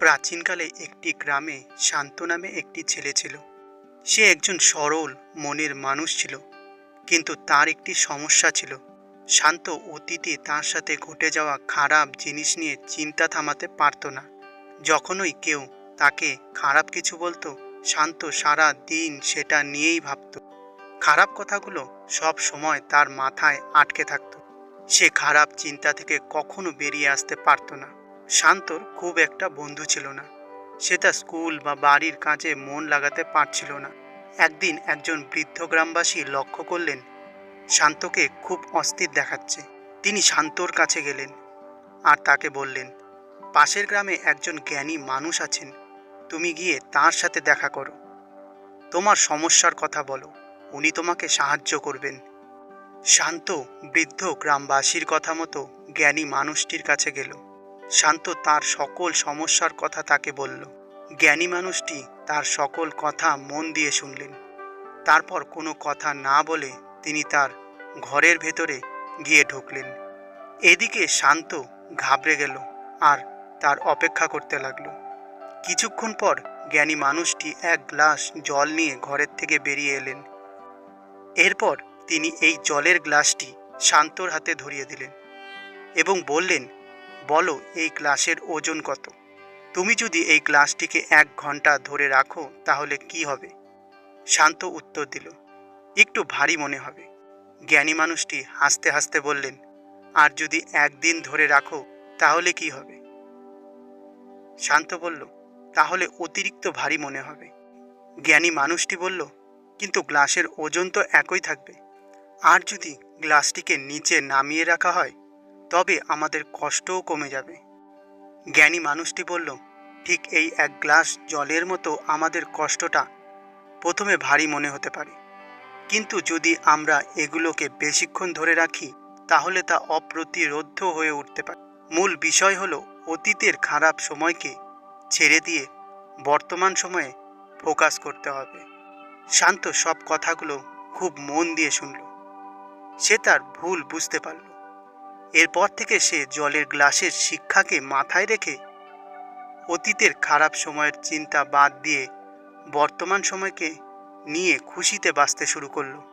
প্রাচীনকালে একটি গ্রামে শান্ত নামে একটি ছেলে ছিল। সে একজন সরল, মনের মানুষ ছিল। কিন্তু তার একটি সমস্যা ছিল। শান্ত অতীতে তার সাথে ঘটে যাওয়া খারাপ জিনিস নিয়ে চিন্তা থামাতে পারত না। যখনই কেউ তাকে খারাপ কিছু বলতো, শান্ত সারা দিন সেটা নিয়েই ভাবত। খারাপ কথাগুলো সব সময় তার মাথায় আটকে থাকত। সে খারাপ চিন্তা থেকে কখনো বেরিয়ে আসতে পারতো না। শান্তর খুব একটা বন্ধু ছিল না। সে তার স্কুল বা বাড়ির কাজে মন লাগাতে পারছিল না। একদিন একজন বৃদ্ধ গ্রামবাসী লক্ষ্য করলেন, শান্তকে খুব অস্থির দেখাচ্ছে। তিনি শান্তর কাছে গেলেন আর তাকে বললেন, পাশের গ্রামে একজন জ্ঞানী মানুষ আছেন। তুমি গিয়ে তার সাথে দেখা করো। তোমার সমস্যার কথা বলো। উনি তোমাকে সাহায্য করবেন। শান্ত বৃদ্ধ গ্রামবাসীর কথা মতো জ্ঞানী মানুষটির কাছে গেল। শান্ত তার সকল সমস্যার কথা তাকে বলল। জ্ঞানী মানুষটি তার সকল কথা মন দিয়ে শুনলেন। তারপর কোনো কথা না বলে তিনি তার ঘরের ভেতরে গিয়ে ঢুকলেন। এদিকে শান্ত ঘাবড়ে গেল আর তার অপেক্ষা করতে লাগল। কিছুক্ষণ পর জ্ঞানী মানুষটি এক গ্লাস জল নিয়ে ঘরের থেকে বেরিয়ে এলেন। এরপর তিনি এই জলের গ্লাসটি শান্তর হাতে ধরিয়ে দিলেন এবং বললেন বলো, এই গ্লাসের ওজন কত? তুমি যদি এই গ্লাসটিকে এক ঘণ্টা ধরে রাখো, তাহলে কি হবে? শান্ত উত্তর দিল, একটু ভারী মনে হবে। জ্ঞানী মানুষটি হাসতে হাসতে বললেন, আর যদি একদিন ধরে রাখো, তাহলে কি হবে? শান্ত বলল, তাহলে অতিরিক্ত ভারী মনে হবে। জ্ঞানী মানুষটি বলল, কিন্তু গ্লাসের ওজন তো একই থাকবে। আর যদি গ্লাসটিকে নিচে নামিয়ে রাখা হয় তবে আমাদের কষ্টও কমে যাবে। জ্ঞানী মানুষটি বলল, ঠিক এই এক গ্লাস জলের মতো আমাদের কষ্টটা প্রথমে ভারী মনে হতে পারে। কিন্তু যদি আমরা এগুলোকে বেশিক্ষণ ধরে রাখি, তাহলে তা অপ্রতিরোধ্য হয়ে উঠতে পারে। মূল বিষয় হলো, অতীতের খারাপ সময়কে ছেড়ে দিয়ে বর্তমান সময়ে ফোকাস করতে হবে। শান্ত সব কথাগুলো খুব মন দিয়ে শুনল। সে তার ভুল বুঝতে পারল। এরপর থেকে সে জলের গ্লাসের শিক্ষাকে মাথায় রেখে অতীতের খারাপ সময়ের চিন্তা বাদ দিয়ে বর্তমান সময়কে নিয়ে খুশিতে বাঁচতে শুরু করল।